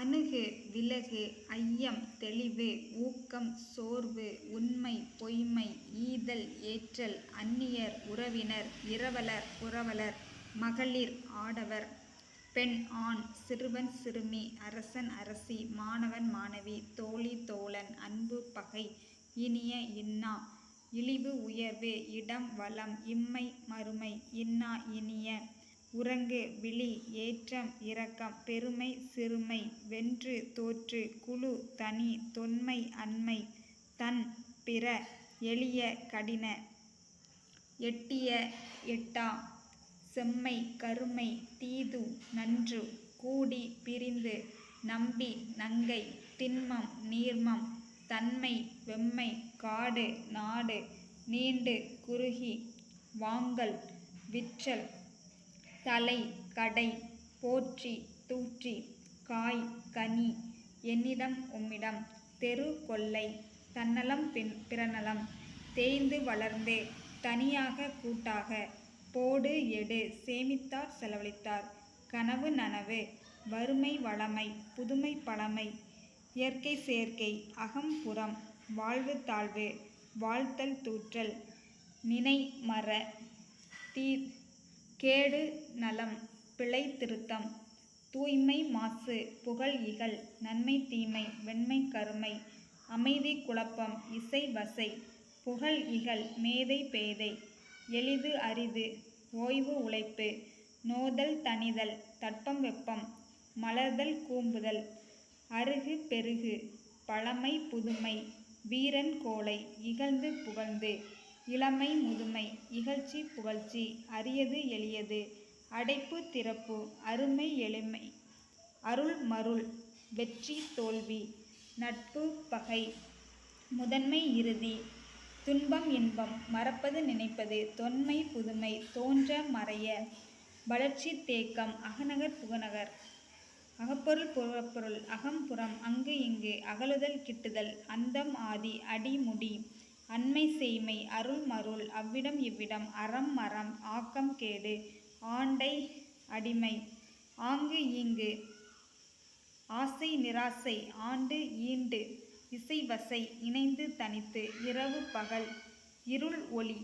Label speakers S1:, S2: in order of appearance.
S1: அணுகு விலகு ஐயம் தெளிவு ஊக்கம் சோர்வு உண்மை பொய்மை ஈதல் ஏற்றல் அந்நியர் உறவினர் இரவலர் புரவலர் மகளிர் ஆடவர் பெண் ஆண் சிறுவன் சிறுமி அரசன் அரசி மாணவன் மாணவி தோழி தோழன் அன்பு பகை இனிய இன்னா இழிவு உயர்வு இடம் வளம் இம்மை மறுமை இன்னா இனிய உறங்கு விழி ஏற்றம் இரக்கம் பெருமை சிறுமை வென்று தோற்று குழு தனி தொன்மை அண்மை தன் பிற எளிய கடின எட்டிய எட்டா செம்மை கருமை தீது நன்று கூடி பிரிந்து நம்பி நங்கை திண்மம் நீர்மம் தன்மை வெம்மை காடு நாடு நீண்டு குறுகி வாங்கல் விற்றல் தலை கடை போற்றி தூற்றி காய் கனி என்னிடம் உம்மிடம். தெரு கொல்லை தன்னலம் பின் பிறநலம். தேய்ந்து வளர்ந்து தனியாக கூட்டாக போடு எடு சேமித்தார் செலவழித்தார். கனவு நனவு வறுமை வளமை புதுமை பழமை இயற்கை செயற்கை அகம் புறம் வாழ்வு தாழ்வு வாழ்த்தல் தூற்றல் நினை மற தீ கேடு நலம் பிழை திருத்தம் தூய்மை மாசு புகழ் இகழ் நன்மை தீமை வெண்மை கருமை அமைதி குழப்பம் இசை வசை புகழ் இகழ் மேதை பேதை எளிது அரிது ஓய்வு உழைப்பு நோதல் தணிதல் தட்பம் வெப்பம் மலர்தல் கூம்புதல் அருகு பெருகு பழமை புதுமை வீரன் கோலை இகழ்ந்து புகழ்ந்து இளமை முதுமை இகழ்ச்சி புகழ்ச்சி அரியது எளியது அடைப்பு திறப்பு அருமை எளிமை. அருள் மருள் வெற்றி தோல்வி நட்பு பகை முதன்மை இறுதி. துன்பம் இன்பம் மறப்பது நினைப்பது தொன்மை புதுமை தோன்ற மறைய வளர்ச்சி தேக்கம் அகநகர் புகநகர். அகப்பொருள் புறப்பொருள் அகம்புறம் அங்கு இங்கு அகலுதல் கிட்டுதல் அந்தம் ஆதி அடி முடி அண்மை செய்மை அருள் மருள் அவ்விடம் இவ்விடம் அறம் மரம் ஆக்கம் கேடு ஆண்டை அடிமை ஆங்கு ஈங்கு ஆசை நிராசை ஆண்டு ஈண்டு இசை வசை இணைந்து தனித்து இரவு பகல் இருள் ஒளி